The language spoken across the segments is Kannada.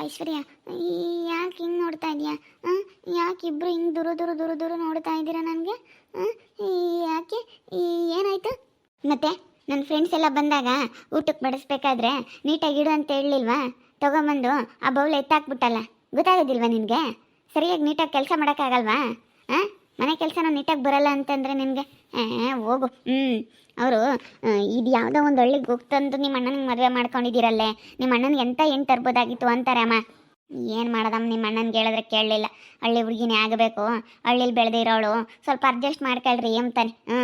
ಐಶ್ವರ್ಯ ಯಾಕೆ ಹಿಂಗೆ ನೋಡ್ತಾ ಇದೀಯಾ? ಯಾಕೆ ಇಬ್ಬರು ಹಿಂಗೆ ದೂರ ದೂರ ದೂರ ದೂರ ನೋಡ್ತಾ ಇದ್ದೀರಾ ನನಗೆ? ಯಾಕೆ? ಏನಾಯಿತು? ಮತ್ತೆ ನನ್ನ ಫ್ರೆಂಡ್ಸ್ ಎಲ್ಲ ಬಂದಾಗ ಊಟಕ್ಕೆ ಬಡಿಸ್ಬೇಕಾದ್ರೆ ನೀಟಾಗಿ ಇಡು ಅಂತ ಹೇಳಲಿಲ್ವಾ? ತೊಗೊಂಬಂದು ಆ ಬೌಲ್ ಎತ್ತಾಕ್ಬಿಟ್ಟಲ್ಲ. ಗೊತ್ತಾಗೋದಿಲ್ವಾ ನಿನಗೆ? ಸರಿಯಾಗಿ ನೀಟಾಗಿ ಕೆಲಸ ಮಾಡೋಕ್ಕಾಗಲ್ವಾ? ಹಾಂ ಮನೆ ಕೆಲಸನ ನೀಟಾಗಿ ಬರಲ್ಲ ಅಂತಂದರೆ ನಿನಗೆ ಹೋಗು. ಹ್ಞೂ ಅವರು ಇದು ಯಾವುದೋ ಒಂದು ಹಳ್ಳಿಗೆ ಹೋಗ್ತಂದು ನಿಮ್ಮ ಅಣ್ಣನಿಗೆ ಮದುವೆ ಮಾಡ್ಕೊಂಡಿದ್ದೀರಲ್ಲೇ ನಿಮ್ಮ ಅಣ್ಣನಿಗೆ ಎಂತ ಏನು ತರ್ಬೋದಾಗಿತ್ತು ಅಂತಾರೆ ಅಮ್ಮ. ಏನು ಮಾಡೋದಮ್ಮ ನಿಮ್ಮ ಅಣ್ಣನಿಗೆ ಹೇಳಿದ್ರೆ ಕೇಳಲಿಲ್ಲ. ಹಳ್ಳಿ ಹುಡುಗಿನೇ ಆಗಬೇಕು. ಹಳ್ಳಿಲಿ ಬೆಳೆದಿರೋಳು ಸ್ವಲ್ಪ ಅಡ್ಜಸ್ಟ್ ಮಾಡ್ಕೊಳ್ರಿ ಅಂತಾನೆ ಹ್ಞೂ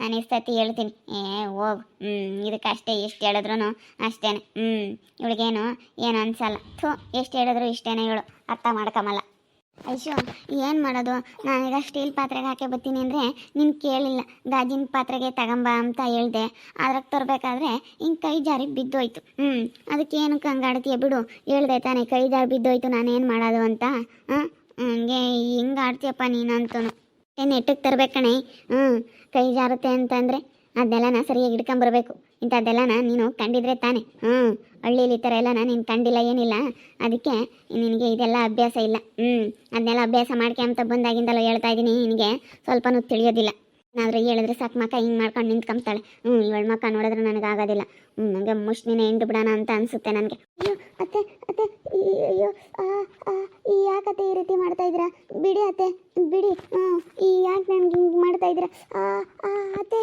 ನಾನು ಸತಿ ಹೇಳ್ತೀನಿ. ಏ, ಹೋಗು. ಹ್ಞೂ ಇದಕ್ಕೆ ಅಷ್ಟೇ ಎಷ್ಟು ಹೇಳಿದ್ರು ಅಷ್ಟೇನೆ. ಹ್ಞೂ ಇವಳಿಗೇನು, ಏನು ಅನ್ಸಲ್ಲ. ಥೂ, ಎಷ್ಟು ಹೇಳಿದ್ರು ಇಷ್ಟೇನೆ ಇವಳು. ಅರ್ಥ ಮಾಡ್ಕೊಂಬಲ್ಲ ಐಶು ಏನು ಮಾಡೋದು? ನಾನೀಗ ಸ್ಟೀಲ್ ಪಾತ್ರೆಗೆ ಹಾಕಿ ಬರ್ತೀನಿ ಅಂದರೆ ನೀನು ಕೇಳಿಲ್ಲ. ಗಾಜಿನ ಪಾತ್ರೆಗೆ ತಗೊಂಬ ಅಂತ ಹೇಳಿದೆ. ಅದ್ರಾಗ ತರಬೇಕಾದ್ರೆ ಹಿಂಗೆ ಕೈ ಜಾರಿ ಬಿದ್ದೋಯ್ತು. ಹ್ಞೂ ಅದಕ್ಕೆ ಏನು ಕಂಗಾಡ್ತೀಯ ಬಿಡು. ಹೇಳ್ದೆ ತಾನೇ, ಕೈ ಜಾರಿ ಬಿದ್ದೋಯ್ತು, ನಾನೇನು ಮಾಡೋದು ಅಂತ. ಹಾಂ? ಹಂಗೆ ಹಿಂಗೆ ಆಡ್ತೀಯಪ್ಪ ನೀನಂತೂ ಏನು ನೆಟ್ಟಗೆ ತರಬೇಕಣೆ ಹ್ಞೂ ಕೈ ಜಾರುತ್ತೆ ಅಂತಂದರೆ ಅದೆಲ್ಲನ ಸರಿಯಾಗಿ ಹಿಡ್ಕೊಂಬರ್ಬೇಕು ಇಂಥದ್ದೆಲ್ಲನ ನೀನು ಕಂಡಿದ್ರೆ ತಾನೆ. ಹ್ಞೂ ಹಳ್ಳಿಲಿ ಈ ಥರ ಎಲ್ಲನ ನೀನು ಕಂಡಿಲ್ಲ ಏನಿಲ್ಲ. ಅದಕ್ಕೆ ನಿನಗೆ ಇದೆಲ್ಲ ಅಭ್ಯಾಸ ಇಲ್ಲ. ಹ್ಞೂ ಅದನ್ನೆಲ್ಲ ಅಭ್ಯಾಸ ಮಾಡ್ಕೊಂತ ಅಂತ ಬಂದಾಗಿಂದಲೂ ಹೇಳ್ತಾ ಇದ್ದೀನಿ ನಿನಗೆ ಸ್ವಲ್ಪನೂ ತಿಳಿಯೋದಿಲ್ಲ. ಏನಾದರೂ ಹೇಳಿದ್ರೆ ಸಾಕು ಮಕ್ಕ ಹಿಂಗೆ ಮಾಡ್ಕೊಂಡು ನಿಂತ್ಕೊಂಬ್ತಾಳೆ. ಹ್ಞೂ ಇವಳು ಮಕ್ಕ ನೋಡಿದ್ರೆ ನನಗೆ ಆಗೋದಿಲ್ಲ. ಹ್ಞೂ ನನಗೆ ಮುಷ್ಣಿನೇ ಹಿಂಡು ಬಿಡೋಣ ಅಂತ ಅನಿಸುತ್ತೆ ನನಗೆ. ಅಯ್ಯೋ ಅತ್ತೆ ಅತ್ತೆ ಅಯ್ಯೋ ಆ, ಯಾಕತ್ತೆ ಈ ರೀತಿ ಮಾಡ್ತಾ ಇದ್ದೀರಾ? ಬಿಡಿ ಅತ್ತೆ ಬಿಡಿ. ಹ್ಞೂ ಈ ಯಾಕೆ ನನಗೆ ಹಿಂಗೆ ಮಾಡ್ತಾ ಇದ್ದೀರಾ? ಅತ್ತೆ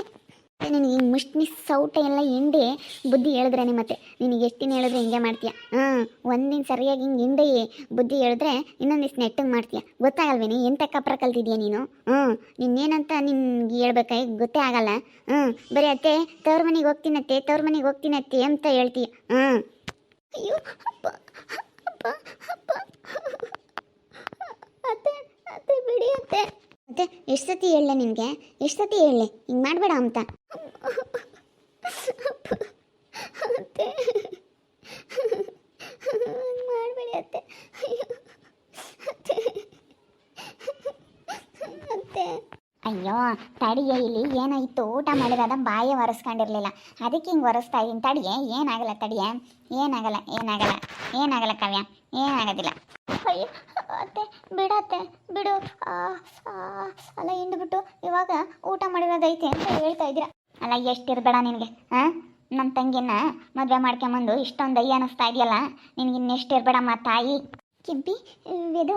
ನಿನಗೆ ಹಿಂಗೆ ಮುಷ್ಟಿನಿ ಸೌಟ ಎಲ್ಲ ಹಿಂಡಿ ಬುದ್ಧಿ ಹೇಳಿದ್ರೆ ಮತ್ತೆ. ನಿನಗೆ ಎಷ್ಟು ದಿನ ಹೇಳಿದ್ರೆ ಹಿಂಗೆ ಮಾಡ್ತೀಯ? ಹಾಂ ಒಂದಿನ ಸರಿಯಾಗಿ ಹಿಂಗೆ ಹಿಂಡಿ ಬುದ್ಧಿ ಹೇಳಿದ್ರೆ ಇನ್ನೊಂದಿಷ್ಟು ದಿವ್ಸ ಮಾಡ್ತೀಯಾ. ಮಾಡ್ತೀಯ ಗೊತ್ತಾಗಲ್ವೇನೆ ಎಂತ ಕಪ್ರ ಕಲ್ತಿದ್ಯಾ ನೀನು? ಹ್ಞೂ ನಿನ್ನೇನಂತ ನಿನ್ಗೆ ಹೇಳ್ಬೇಕಾಗಿ ಗೊತ್ತೇ ಆಗಲ್ಲ. ಹ್ಞೂ ಬರೀ ಅತ್ತೆ, ತವ್ರ ಮನೆಗೆ ಹೋಗ್ತೀನತ್ತೆ ತವ್ರ ಮನೆಗೆ ಹೋಗ್ತೀನತ್ತೆ ಅಂತ ಹೇಳ್ತೀಯ. ಹ್ಞೂ ಅಯ್ಯೋ, ಅಪ್ಪ ಅಪ್ಪ ಅಪ್ಪ. ಅತ್ತೆ ಅತ್ತೆ ಬಿಡಿ ಅತ್ತೆ. ಮತ್ತೆ ಎಷ್ಟು ಸತಿ ಹೇಳಲೆ ನಿನಗೆ? ಎಷ್ಟು ಸತಿ ಹೇಳಲೆ? ಹಿಂಗೆ ಮಾಡಬೇಡ ಅಂತ ಅತ್ತೆ ಮಾಡಬೇಡಿ ಅತ್ತೆ ಅಯ್ಯೋ ಅತ್ತೆ ಅತ್ತೆ ಅಯ್ಯೋ, ತಡಿಯೇ ಇಲ್ಲಿ. ಏನಾಯಿತು? ಊಟ ಮಾಡಿರೋದ ಬಾಯಿ ಒರೆಸ್ಕೊಂಡಿರ್ಲಿಲ್ಲ. ಅದಕ್ಕೆ ಹಿಂಗೆ ಒರೆಸ್ತಾ ಇದ್ದೀನಿ ತಡಿಯೇ, ಏನಾಗಲ್ಲ ತಡಿಯೇ. ಏನಾಗಲ್ಲ ಏನಾಗಲ್ಲ. ಏನಾಗಲ್ಲ ಕವ್ಯಾ. ಏನಾಗೋದಿಲ್ಲ. ಅಯ್ಯೋ, ಅತ್ತೆ ಬಿಡತ್ತೆ ಬಿಡು. ಅಲ್ಲ, ಹಿಂಡ್ಬಿಟ್ಟು ಇವಾಗ ಊಟ ಮಾಡಿರೋದೈತೆ ಅಂತ ಹೇಳ್ತಾ ಇದ್ದೀರಾ. ಅಲ್ಲ, ಎಷ್ಟಿರ್ಬೇಡ ನಿನಗೆ ಹಾಂ ನನ್ನ ತಂಗಿನ ಮದುವೆ ಮಾಡ್ಕೊಂಬಂದು ಇಷ್ಟೊಂದು ದಯ್ಯ ಅನ್ನಿಸ್ತಾ ಇದೆಯಲ್ಲ? ನಿನಗೆ ಇನ್ನೆಷ್ಟಿರ್ಬೇಡಮ್ಮ ತಾಯಿ? ಕೆಂಪಿ ವೇದು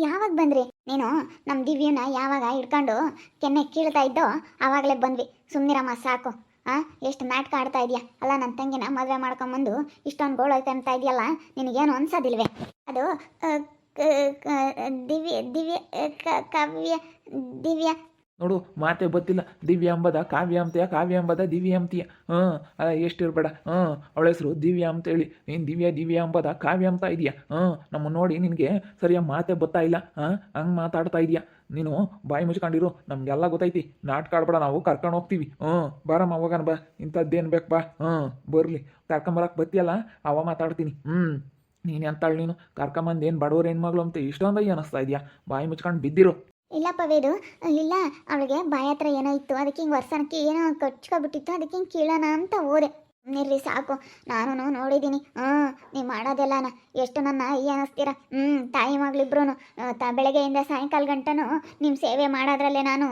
ಯಾವಾಗ ಬಂದ್ರಿ? ನೀನು ನಮ್ಮ ದಿವ್ಯನ ಯಾವಾಗ ಹಿಡ್ಕೊಂಡು ಕೆನ್ನೆ ಕೀಳ್ತಾ ಇದ್ದೋ ಆವಾಗಲೇ ಬಂದ್ವಿ. ಸುಮ್ಮನಿರಮ್ಮ ಸಾಕು. ಆ, ಎಷ್ಟು ನಾಟಕ ಆಡ್ತಾ ಇದೆಯಾ? ಅಲ್ಲ ನನ್ನ ತಂಗಿನ ಮದುವೆ ಮಾಡ್ಕೊಂಬಂದು ಇಷ್ಟೊಂದು ಗೋಳೈತೆ ಅಂತ ಇದೆಯಲ್ಲ, ನಿನಗೇನು ಅನ್ಸೋದಿಲ್ವೇ? ಅದು ದಿವ್ಯ ದಿವ್ಯ ಕವ್ಯ, ದಿವ್ಯ ನೋಡು, ಮಾತೆ ಗೊತ್ತಿಲ್ಲ ದಿವ್ಯ ಅಂಬದ ಕಾವ್ಯ ಅಂಬದ ದಿವ್ಯ ಅಂತೀಯ ಹಾಂ ಎಷ್ಟು ಇರಬೇಡ ಹಾಂ ಅವಳ ಹೆಸರು ದಿವ್ಯ ಅಂತೇಳಿ ನೀನು ದಿವ್ಯ ದಿವ್ಯ ಅಂಬದ ಕಾವ್ಯ ಅಂತ ಇದೆಯಾ? ಹಾಂ ನಮ್ಮ ನೋಡಿ ನಿನಗೆ ಸರಿಯಾಗಿ ಮಾತೆ ಗೊತ್ತಾ ಇಲ್ಲ. ಹಾಂ ಹಂಗೆ ಮಾತಾಡ್ತಾ ಇದೆಯಾ? ನೀನು ಬಾಯಿ ಮುಚ್ಕೊಂಡಿರು, ನಮಗೆಲ್ಲ ಗೊತ್ತೈತಿ. ನಾಟಕ ಆಡ್ಬೇಡ, ನಾವು ಕರ್ಕೊಂಡು ಹೋಗ್ತೀವಿ. ಹ್ಞೂ, ಬಾರಮ್ಮ, ಹೋಗೋಣ ಬಾ. ಇಂಥದ್ದೇನು ಬೇಕು ಬಾ. ಹ್ಞೂ, ಬರಲಿ. ಕರ್ಕೊಂಬರಕ್ಕೆ ಬತ್ತಿಯಲ್ಲ, ಅವ ಮಾತಾಡ್ತೀನಿ. ಹ್ಞೂ, ನೀನು ಎಂತಾಳು ನೀನು? ಕರ್ಕೊಂಬಂದು ಏನು ಬಡವ್ರ ಹೆಣ್ಮಗಳು ಅಂತ ಇಷ್ಟೊಂದಾಗಿ ಅನ್ನಿಸ್ತಾ ಇದೆಯಾ? ಬಾಯಿ ಮುಚ್ಕೊಂಡು ಬಿದ್ದಿರು. ಇಲ್ಲಪ್ಪ ವೇದು, ಇಲ್ಲ, ಅವಳಿಗೆ ಬಾಯ ಹತ್ರ ಏನೋ ಇತ್ತು, ಅದಕ್ಕೆ ಹಿಂಗೆ ವರ್ಷನಕ್ಕೆ ಏನೋ ಕಚ್ಕೊಬಿಟ್ಟಿತ್ತು, ಅದಕ್ಕೆ ಹಿಂಗೆ ಕೀಳೋಣ ಅಂತ ಓದೆ ನಿರ್ರಿ ಸಾಕು ನಾನು ನೋಡಿದ್ದೀನಿ. ಹ್ಞೂ, ನೀವು ಮಾಡೋದೆಲ್ಲನ? ಎಷ್ಟು ನನ್ನ ಈ ಅನ್ನಿಸ್ತೀರ? ಹ್ಞೂ, ತಾಯಿ ಮಗಳಿಬ್ರು ತ, ಬೆಳಗ್ಗೆಯಿಂದ ಸಾಯಂಕಾಲ ಗಂಟನು ನಿಮ್ಮ ಸೇವೆ ಮಾಡೋದ್ರಲ್ಲೇ ನಾನು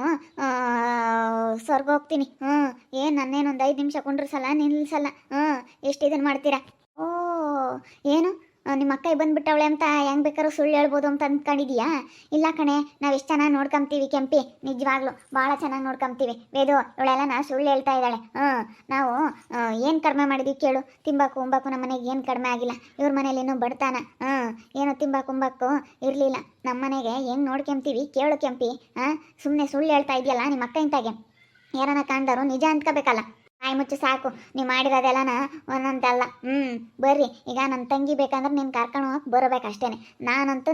ಸ್ವರ್ಗ ಹೋಗ್ತೀನಿ. ಹ್ಞೂ, ಏನು ನನ್ನೇನೊಂದು ಐದು ನಿಮಿಷ ಕುಂಡ್ರಸಲ್ಲ ನಿಲ್ಲಿಸಲ್ಲ ಹ್ಞೂ, ಎಷ್ಟು ಇದನ್ನು ಮಾಡ್ತೀರಾ? ಓ, ಏನು? ನಿಮ್ಮ ಅಕ್ಕ ಬಂದ್ಬಿಟ್ಟವಳೆ ಅಂತ ಹೆಂಗ್ ಬೇಕಾದ್ರೂ ಸುಳ್ಳು ಹೇಳ್ಬೋದು ಅಂತ ಅಂದ್ಕೊಂಡಿದ್ಯಾ ಇಲ್ಲ ಕಣೆ, ನಾವು ಎಷ್ಟು ಚೆನ್ನಾಗಿ ನೋಡ್ಕೊಂತೀವಿ ಕೆಂಪಿ. ನಿಜವಾಗ್ಲು ಭಾಳ ಚೆನ್ನಾಗಿ ನೋಡ್ಕೊಂತೀವಿ ವೇದು ಇವಳೆಲ್ಲ ನಾ ಸುಳ್ಳು ಹೇಳ್ತಾ ಇದ್ದಾಳೆ. ಹ್ಞೂ ನಾವು ಏನು ಕಡಿಮೆ ಮಾಡಿದ್ವಿ ಕೇಳು. ತಿಂಬಾಕು, ಉಂಬಾಕು ನಮ್ಮ ಮನೆಗೆ ಏನು ಕಡಿಮೆ ಆಗಿಲ್ಲ. ಇವ್ರ ಮನೇಲಿ ಏನೋ ಬಡ್ತಾನ. ಹ್ಞೂ ಏನು ತಿಂಬಾಕು, ಉಂಬಾಕು ಇರಲಿಲ್ಲ. ನಮ್ಮ ಮನೆಗೆ ಹೆಂಗೆ ನೋಡ್ಕೊಂತೀವಿ ಕೇಳು ಕೆಂಪಿ. ಹಾಂ ಸುಮ್ಮನೆ ಸುಳ್ಳು ಹೇಳ್ತಾ ಇದೆಯಲ್ಲ ನಿಮ್ಮ ಅಕ್ಕ ಇಂತಾಗೆ ಯಾರನ್ನ ಕಾಣ್ದಾರು ನಿಜ ಅಂದ್ಕೋಬೇಕಲ್ಲ ಬಾಯಿ ಮುಚ್ಚು ಸಾಕು. ನೀವು ಮಾಡಿರೋದೆಲ್ಲನ ಒಂದೊಂದಲ್ಲ. ಹ್ಞೂ ಬರ್ರಿ. ಈಗ ನನ್ನ ತಂಗಿ ಬೇಕಂದ್ರೆ ನೀನು ಕರ್ಕೊಂಡು ಹೋಗಕ್ಕೆ ಬರಬೇಕಷ್ಟೇ ನಾನಂತೂ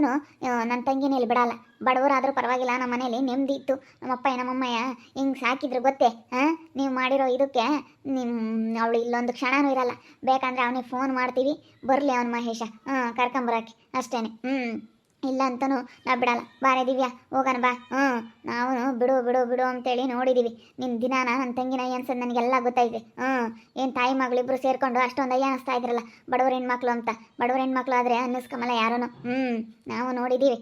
ನನ್ನ ತಂಗಿನ ಇಲ್ಲಿ ಬಿಡಲ್ಲ. ಬಡವರಾದರೂ ಪರವಾಗಿಲ್ಲ, ನಮ್ಮ ಮನೇಲಿ ನೆಮ್ಮದಿ ಇತ್ತು. ನಮ್ಮಪ್ಪ ನಮ್ಮಮ್ಮಯ್ಯ ಹಿಂಗೆ ಸಾಕಿದ್ರು ಗೊತ್ತೇ? ಹಾಂ ನೀವು ಮಾಡಿರೋ ಇದಕ್ಕೆ ನಿಮ್ಮ ಅವಳು ಇಲ್ಲೊಂದು ಕ್ಷಣನೂ ಇರಲ್ಲ. ಬೇಕಂದ್ರೆ ಅವನಿಗೆ ಫೋನ್ ಮಾಡ್ತೀವಿ. ಬರಲಿ ಅವನು ಮಹೇಶ. ಹಾಂ ಕರ್ಕೊಂಬರಕ್ಕೆ ಅಷ್ಟೇ ಹ್ಞೂ ಇಲ್ಲ ಅಂತನೂ ನಾ ಬಿಡಲ್ಲ. ಬಾರೆ ದಿವ್ಯಾ, ಹೋಗೋಣ ಬಾ. ಹ್ಞೂ ನಾವು ಬಿಡು ಬಿಡು ಬಿಡು ಅಂತೇಳಿ ನೋಡಿದ್ದೀವಿ ನಿನ್ನ ದಿನಾನ ನನ್ನ ತಂಗಿನ ಅನ್ಸೋದು ನನಗೆಲ್ಲ ಗೊತ್ತಾಯ್ತು. ಹ್ಞೂ ಏನು ತಾಯಿ ಮಗಳಿಬ್ರು ಸೇರಿಕೊಂಡು ಅಷ್ಟೊಂದು ಅಯ್ಯ ಅನ್ನಿಸ್ತಾ ಇದ್ರಲ್ಲ, ಬಡವ್ರ ಹೆಣ್ಮಕ್ಳು ಅಂತ. ಬಡವ್ರ ಹೆಣ್ಮಕ್ಳು ಆದರೆ ಅನ್ನಿಸ್ಕೊಂಬಲ್ಲ ಯಾರೂ ಹ್ಞೂ ನಾವು ನೋಡಿದ್ದೀವಿ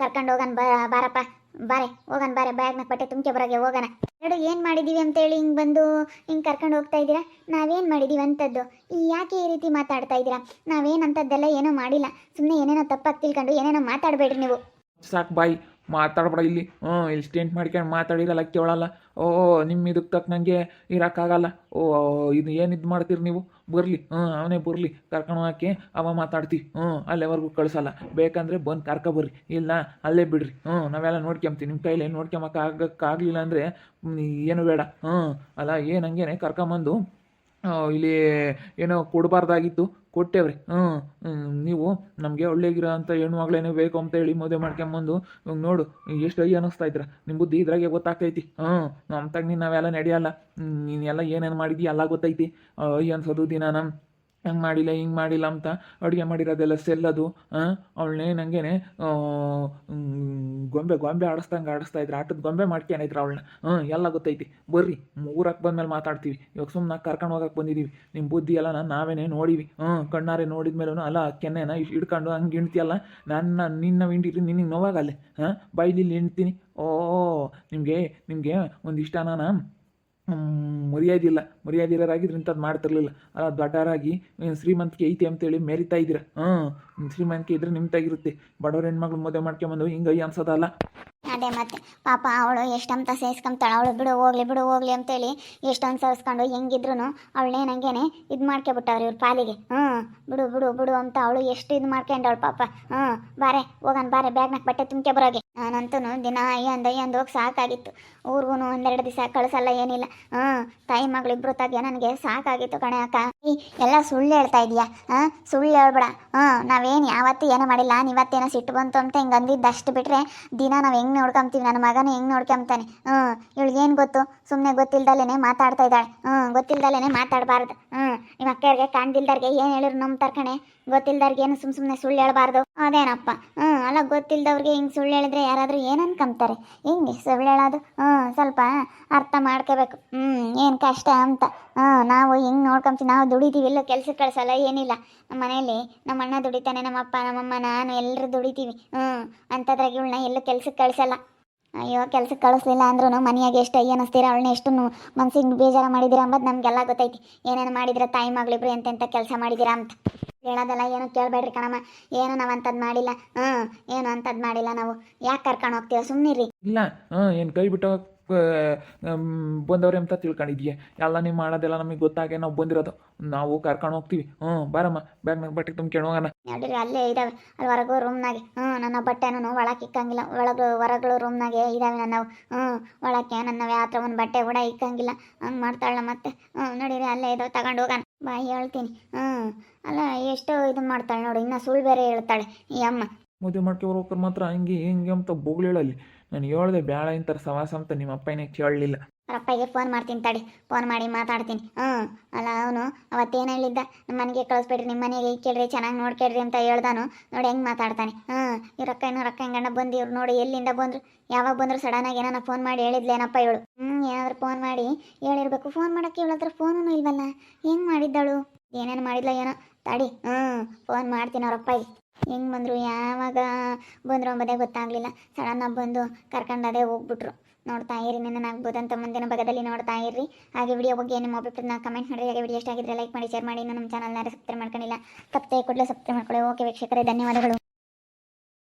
ಕರ್ಕೊಂಡು ಹೋಗೋಣ ಬಾ, ಬಾರಪ್ಪ. ಬಾರೆ, ಹೋಗೋಣ ಬಾರೆ ಬ್ಯಾಗ್ನ ಪಟ್ಟೆ ತುಂಬಿಕೆ ಬರೋಗೆ ಹೋಗೋಣ. ಎರಡು ಏನು ಮಾಡಿದ್ದೀವಿ ಅಂತೇಳಿ ಹಿಂಗೆ ಬಂದು ಹಿಂಗೆ ಕರ್ಕೊಂಡು ಹೋಗ್ತಾ ಇದ್ದೀರಾ? ನಾವೇನು ಮಾಡಿದ್ದೀವಿ ಅಂಥದ್ದು ಈ ಯಾಕೆ ಈ ರೀತಿ ಮಾತಾಡ್ತಾ ಇದ್ದೀರಾ? ನಾವೇನಂಥದ್ದೆಲ್ಲ ಏನೂ ಮಾಡಿಲ್ಲ. ಸುಮ್ಮನೆ ಏನೇನೋ ತಪ್ಪಾಗಿ ತಿಳ್ಕೊಂಡು ಏನೇನೋ ಮಾತಾಡಬೇಡ್ರಿ ನೀವು. ಸಾಕು ಬಾಯಿ. ಮಾತಾಡ್ಬೇಡ ಇಲ್ಲಿ. ಹ್ಞೂ ಇಲ್ಲಿ ಸ್ಟೆಂಟ್ ಮಾಡ್ಕೊಂಡು ಮಾತಾಡಿರಲ್ಲ, ಕೇಳಲ್ಲ. ಓ ನಿಮ್ಮ ಇದಕ್ಕೆ ತಕ್ಕನಂಗೆ ಇರೋಕ್ಕಾಗಲ್ಲ. ಓ ಇದು ಏನು ಇದು ಮಾಡ್ತೀರಿ ನೀವು? ಬರಲಿ. ಹ್ಞೂ ಅವನೇ ಬರಲಿ. ಕರ್ಕೊಂಡು ಹಾಕಿ ಅವ ಮಾತಾಡ್ತಿ. ಹ್ಞೂ ಅಲ್ಲೇವರೆಗೂ ಕಳಿಸಲ್ಲ. ಬೇಕಂದರೆ ಬಂದು ಕರ್ಕೊ ಬರ್ರಿ. ಇಲ್ಲ ಅಲ್ಲೇ ಬಿಡ್ರಿ. ಹ್ಞೂ ನಾವೆಲ್ಲ ನೋಡ್ಕೊಂತೀವಿ ನಿಮ್ಮ ಕೈಲಿ ನೋಡ್ಕೊಂಬಕ್ಕಾಗಕ್ಕಾಗಲಿಲ್ಲ ಅಂದರೆ ಏನು ಬೇಡ. ಹ್ಞೂ ಅಲ್ಲ, ಏನು ಹಂಗೇನೆ ಕರ್ಕೊಂಬಂದು ಇಲ್ಲಿ ಏನೋ ಕೊಡಬಾರ್ದಾಗಿತ್ತು. ಕೊಟ್ಟೇವ್ರಿ ಹ್ಞೂ ನೀವು ನಮಗೆ ಒಳ್ಳೆಗಿರೋ ಅಂತ ಹೆಣ್ಣು ಮಗಳೇನೋ ಬೇಕು ಅಂತ ಹೇಳಿ ಮದುವೆ ಮಾಡ್ಕೊಂಬಂದು. ನೋಡು, ಎಷ್ಟು ಅಯ್ಯ ಅನ್ನಿಸ್ತಾ ಇದ್ರ ನಿಮ್ಮ ಬುದ್ಧಿ ಇದ್ರಾಗೆ ಗೊತ್ತಾಗ್ತೈತಿ. ಹ್ಞೂ ನಮ್ಮ ತಗ್ನಿ ನಾವೆಲ್ಲ ನಡೆಯಲ್ಲ. ನೀನೆಲ್ಲ ಏನೇನು ಮಾಡಿದ್ಯಾ ಎಲ್ಲ ಗೊತ್ತೈತಿ. ಅಯ್ಯ ಅನ್ಸೋದು ದಿನ ಹಂಗೆ ಮಾಡಿಲ್ಲ, ಹಿಂಗೆ ಮಾಡಿಲ್ಲ ಅಂತ ಅಡುಗೆ ಮಾಡಿರೋದೆಲ್ಲ ಸೆಲ್ಲದು ಅವಳನ್ನೇ ನಂಗೇನೆ ಗೊಂಬೆ ಗೊಂಬೆ ಆಡಿಸ್ದಂಗೆ ಆಡಿಸ್ತಾ ಇದ್ರು, ಆಟದ ಗೊಂಬೆ ಮಾಡ್ಕೊಂಡಿದ್ರು ಅವಳನ್ನ. ಹ್ಞೂ ಎಲ್ಲ ಗೊತ್ತೈತಿ. ಬರ್ರಿ ಊರಕ್ಕೆ ಬಂದ್ಮೇಲೆ ಮಾತಾಡ್ತೀವಿ. ಇವಾಗ ಸುಮ್ಮನೆ ಕರ್ಕೊಂಡು ಹೋಗಕ್ಕೆ ಬಂದಿದ್ದೀವಿ ನಿಮ್ಮ ಬುದ್ಧಿ ಎಲ್ಲ ನಾವೇನೇ ನೋಡಿವಿ. ಹ್ಞೂ ಕಣ್ಣಾರೆ ನೋಡಿದ ಮೇಲೂ ಅಲ್ಲ, ಕೆನ್ನೆನ ಹಿಡ್ಕೊಂಡು ಹಂಗೆ ಹಿಂಡ್ತಿಯಲ್ಲ ನನ್ನ, ನಿನ್ನ ಹಿಂಡಿರಿ ನಿನಗೆ ನೋವಾಗಲ್ಲೇ, ಹಾಂ? ಬೈಲಿ ಹಿಂಡ್ತೀನಿ ಓ, ನಿಮಗೆ ನಿಮಗೆ ಒಂದು ಇಷ್ಟ ನಾನು ಮರ್ಯಾದಿಲ್ಲ ಮರ್ಯಾದಿರೋರಾಗಿದ್ರೆ ಇಂಥದ್ದು ಮಾಡ್ತಿರ್ಲಿಲ್ಲ. ಅಲ್ಲ ದೊಡ್ಡರಾಗಿ ಶ್ರೀಮಂತಿಕೆ ಐತಿ ಅಂತೇಳಿ ಮೆರಿತಾ ಇದ್ದೀರ. ಹ್ಞೂ ಶ್ರೀಮಂತಿಕೆ ಇದ್ರೆ ನಿಮ್ತಾಗಿರುತ್ತೆ. ಬಡವ್ರ ಹೆಣ್ಮಕ್ಳು ಮದುವೆ ಮಾಡ್ಕೊಂಬಂದು ಹಿಂಗೆ ಅನ್ಸೋದಲ್ಲ. ಅದೇ ಮತ್ತೆ, ಪಾಪ ಅವಳು ಎಷ್ಟಂತ ಸೇರಿಸ್ಕೊಂತಾಳೆ ಅವಳು ಬಿಡು, ಹೋಗ್ಲಿ ಬಿಡು, ಹೋಗ್ಲಿ ಅಂತೇಳಿ ಎಷ್ಟೊಂದು ಸೇರಿಸ್ಕೊಂಡು ಹೆಂಗಿದ್ರು ಅವಳನ್ನೇ ನಂಗೇನೆ ಇದು ಮಾಡ್ಕೊಬಿಟ್ಟವ್ರು ಇವ್ರ ಪಾಲಿಗೆ. ಹ್ಞೂ, ಬಿಡು ಬಿಡು ಬಿಡು ಅಂತ ಅವಳು ಎಷ್ಟು ಇದು ಮಾಡ್ಕೊಂಡವಳು ಪಾಪ. ಹ್ಞೂ, ಬಾರೆ, ಹೋಗೋಣ, ಬಾರೆ ಬ್ಯಾಗ್ನಾಗ ಬಟ್ಟೆ ತುಂಬ್ಕೆ ಬರೋಗೆ. ನಾನಂತೂ ದಿನ ಅಯ್ಯಂದು ಅಯ್ಯಂದು ಹೋಗಿ ಸಾಕಾಗಿತ್ತು. ಊರಿಗೂ ಒಂದೆರಡು ದಿವಸ ಕಳಿಸಲ್ಲ ಏನಿಲ್ಲ. ಹ್ಞೂ, ತಾಯಿ ಮಗಳಿಬ್ರು ತಾಗೆ ನನಗೆ ಸಾಕಾಗಿತ್ತು ಕಣೆ ಅಕ್ಕ. ಎಲ್ಲ ಸುಳ್ಳು ಹೇಳ್ತಾ ಇದೀಯಾ? ಹಾಂ ಸುಳ್ಳು ಹೇಳ್ಬೇಡ. ಹ್ಞೂ, ನಾವೇನು ಯಾವತ್ತೂ ಏನೂ ಮಾಡಿಲ್ಲ ನೀವತ್ತೇನೋ ಸಿಟ್ಟು ಬಂತು ಅಂತ ಹಿಂಗೆ ಅಂದಿದ್ದಷ್ಟು ಬಿಟ್ಟರೆ ದಿನ ನಾವು ಹೆಂಗೆ ನೋಡ್ಕೊಂತೀವಿ ನನ್ನ ಮಗನ ಹೆಂಗೆ ನೋಡ್ಕೊಂತಾನೆ ಹ್ಞೂ ಇವಳಿಗೆ ಏನು ಗೊತ್ತು? ಸುಮ್ಮನೆ ಗೊತ್ತಿಲ್ದಲೇ ಮಾತಾಡ್ತಾ ಇದ್ದಾಳೆ. ಹ್ಞೂ ಗೊತ್ತಿಲ್ದಲೇ ಮಾತಾಡಬಾರ್ದು. ಹ್ಞೂ ನಿಮ್ಮ ಅಕ್ಕವ್ರಿಗೆ ಕಾಣ್ದಿಲ್ದವ್ರಿಗೆ ಏನು ಹೇಳಿದ್ರು ನಮ್ಮ ಕಣೆ? ಗೊತ್ತಿಲ್ದವ್ರಿಗೆ ಏನು ಸುಮ್ ಸುಮ್ಮನೆ ಸುಳ್ಳು ಹೇಳ್ಬಾರ್ದು? ಅದೇನಪ್ಪ? ಹ್ಞೂ ಅಲ್ಲ ಗೊತ್ತಿಲ್ದವ್ರಿಗೆ ಹಿಂಗೆ ಸುಳ್ಳು ಹೇಳಿದ್ರೆ ಯಾರಾದರೂ ಏನು ಅನ್ಕೊಂತಾರೆ ಹಿಂಗೆ ಸುಳ್ಳು ಹೇಳೋದು? ಹ್ಞೂ ಸ್ವಲ್ಪ ಅರ್ಥ ಮಾಡ್ಕೋಬೇಕು. ಹ್ಞೂ ಏನು ಕಷ್ಟ ಅಂತ. ಹ್ಞೂ ನಾವು ಹಿಂಗೆ ನೋಡ್ಕೊಂತೀವಿ ನಾವು ದುಡಿತೀವಿ. ಇಲ್ಲ ಕೆಲ್ಸಕ್ಕೆ ಕಳ್ಸಲ್ಲ, ಏನಿಲ್ಲ. ನಮ್ಮ ಮನೇಲಿ ನಮ್ಮ ಅಣ್ಣ ದುಡಿತಾನೆ, ನಮ್ಮ ಅಪ್ಪ ನಮ್ಮಮ್ಮ ನಾನು ಎಲ್ಲರೂ ದುಡಿತೀವಿ. ಹ್ಞೂ ಅಂಥದ್ರಾಗ ಇವಳನ್ನ ಎಲ್ಲೂ ಕೆಲ್ಸಕ್ಕೆ ಕಳ್ಸಲ್ಲ. ಅಯ್ಯೋ, ಕೆಲ್ಸಕ್ಕೆ ಕಳಿಸ್ಲಿಲ್ಲ ಅಂದ್ರೂ ಮನೆಯಾಗೆ ಎಷ್ಟು ಅಯ್ಯ ಅನ್ನಿಸ್ತೀರ ಅವಳನ್ನ ಎಷ್ಟು ಮನ್ಸಿಗೆ ಬೇಜಾರ ಮಾಡಿದ್ದೀರಾ ಅಂಬದು ನಮಗೆಲ್ಲ ಗೊತ್ತೈತಿ. ಏನೇನು ಮಾಡಿದ್ರೆ ತಾಯಿ ಮಗಳಿಬ್ರು ಎಂತೆಂಥ ಕೆಲಸ ಮಾಡಿದ್ದೀರಾ ಅಂತ. ಹೇಳೋದೆಲ್ಲ ಏನು ಕೇಳಬೇಡ್ರಿ ಕಣಮ್ಮ. ಏನು ನಾವು ಅಂಥದ್ದು ಮಾಡಿಲ್ಲ. ಹ್ಞೂ ಏನು ಅಂಥದ್ದು ಮಾಡಿಲ್ಲ ನಾವು. ಯಾಕೆ ಕರ್ಕೊಂಡು ಹೋಗ್ತೀವ ಸುಮ್ಮನಿರಿ ಇಲ್ಲ ಹಾಂ ಏನು ಕೈ ಬಿಟ್ಟು ಬಂದವ್ರೆ ಅಂತ ತಿಳ್ಕೊಂಡಿದ್ಯ? ಎಲ್ಲ ನೀವು ಮಾಡೋದೆಲ್ಲ ನಮಗೆ ಗೊತ್ತಾಗೆ ನಾವು ಬಂದಿರೋದು. ನಾವು ಕರ್ಕೊಂಡು ಹೋಗ್ತೀವಿ. ಹ್ಞೂ ಬಾರಮ್ಮ ಬ್ಯಾಗ್ನಾಗ ಬಟ್ಟೆ ತುಂಬ್ಕೊಂಡು ಹೋಗೋಣ? ನೋಡಿರಿ ಅಲ್ಲೇ ಇದಾವೆ. ಅಲ್ಲಿ ಹೊರಗು ರೂಮ್ನಾಗೆ ಹ್ಞೂ ನನ್ನ ಬಟ್ಟೆನೂ ಒಳಗೆ ಇಕ್ಕಂಗಿಲ್ಲ. ಒಳಗೆ ಹೊರಗಳು ರೂಮ್ನಾಗೆ ಇದಾವೆ ನನ್ನವು. ಹ್ಞೂ ಒಳಕ್ಕೆ ನನ್ನ ಯಾವ ಒಂದು ಬಟ್ಟೆ ಕೂಡ ಇಕ್ಕಂಗಿಲ್ಲ. ಹಂಗೆ ಮಾಡ್ತಾಳೆ ಮತ್ತೆ. ಹ್ಞೂ ನೋಡಿರಿ ಅಲ್ಲೇ ಇದಾವೆ. ತಗೊಂಡು ಹೋಗೋಣ. ಬಾಯ್ ಹೇಳ್ತೀನಿ. ಹ್ಞೂ ಅಲ್ಲ ಎಷ್ಟು ಇದು ಮಾಡ್ತಾಳೆ ನೋಡಿ. ಇನ್ನೂ ಸುಳ್ಳು ಬೇರೆ ಹೇಳ್ತಾಳೆ. ಈ ಅಮ್ಮ. ಮದುವೆ ಮಾಡ್ಕೊಬರ್ಬೇಕಾರೆ ಮಾತ್ರ ಹಂಗೆ ಹಿಂಗೆ ಅಂತ ಬೋಗ್ಳೇಳಲ್ಲಿ ನಾನು ಹೇಳ್ದೆ ಬ್ಯಾಳ ಇಂಥರ ಸವಾಸ ಅಂತ ನಿಮ್ಮ ಅಪ್ಪ ಕೇಳಲಿಲ್ಲ. ಅಪ್ಪಗೆ ಫೋನ್ ಮಾಡ್ತೀನಿ ತಡಿ ಫೋನ್ ಮಾಡಿ ಮಾತಾಡ್ತೀನಿ. ಹ್ಞೂ ಅಲ್ಲ ಅವನು ಅವತ್ತೇನು ಹೇಳಿದ್ದ? ನಮ್ಮ ಮನೆಗೆ ಕಳಿಸ್ಬೇಡ್ರಿ ನಿಮ್ಮ ಮನೆಗೆ ಕೇಳ್ರಿ, ಚೆನ್ನಾಗಿ ನೋಡ್ಕೇಳ್ರಿ ಅಂತ ಹೇಳ್ದಾನು. ನೋಡಿ ಹೆಂಗೆ ಮಾತಾಡ್ತಾನೆ. ಹ್ಞೂ ಇವ್ರ ಅಕ್ಕ ಏನೋ ರೊಕ್ಕ ಹೆಂಗಣ್ಣ ಬಂದು ಇವ್ರು ನೋಡಿ ಎಲ್ಲಿಂದ ಬಂದರು? ಯಾವಾಗ ಬಂದರು ಸಡನ್ನಾಗಿ ಏನಾನ ಫೋನ್ ಮಾಡಿ ಹೇಳಿದ್ಲೇನಪ್ಪ ಇವಳು? ಹ್ಞೂ ಏನಾದರೂ ಫೋನ್ ಮಾಡಿ ಹೇಳಿರ್ಬೇಕು. ಫೋನ್ ಮಾಡೋಕ್ಕೆ ಇವಳ ಹತ್ರ ಫೋನೂ ಇಲ್ವಲ್ಲ? ಹೆಂಗೆ ಮಾಡಿದ್ದಾಳು? ಏನೇನು ಮಾಡಿದ್ಲ ಏನೋ? ತಡಿ ಹ್ಞೂ ಫೋನ್ ಮಾಡ್ತೀನಿ ಅವ್ರ ಅಪ್ಪಗೆ ಹೆಂಗೆ ಬಂದರು? ಯಾವಾಗ ಬಂದರು ಅಂಬೋದೇ ಗೊತ್ತಾಗಲಿಲ್ಲ. ಆಗಿ ಬಂದು ಕರ್ಕೊಂಡ್ ಅದೇ ಹೋಗ್ಬಿಟ್ರು. ನೋಡ್ತಾ ಇರಿ ನೆನನಾಗ್ಬೋದು ಅಂತ ಮುಂದಿನ ಭಾಗದಲ್ಲಿ ನೋಡ್ತಾ ಇರ್ರಿ. ಹಾಗೆ ವಿಡಿಯೋ ಬಗ್ಗೆ ನಿಮ್ಮ ಅಭಿಪ್ರಾಯನ ಕಮೆಂಟ್ ಮಾಡಿ ಹಾಗೆ ವಿಡಿಯೋ ಇಷ್ಟ ಆಗಿದ್ರೆ ಲೈಕ್ ಮಾಡಿ ಶೇರ್ ಮಾಡಿ. ನಮ್ಮ ಚಾನಲ್ನ ಸಬ್ಸ್ಕ್ರೈಬ್ ಮಾಡ್ಕೊಂಡಿಲ್ಲ. ತಪ್ಪದೆ ಕೂಡಲೇ ಸಬ್ಸ್ಕ್ರೈಬ್ ಮಾಡ್ಕೊಳ್ಳಿ. ಓಕೆ ವೀಕ್ಷಕರೇ, ಧನ್ಯವಾದಗಳು.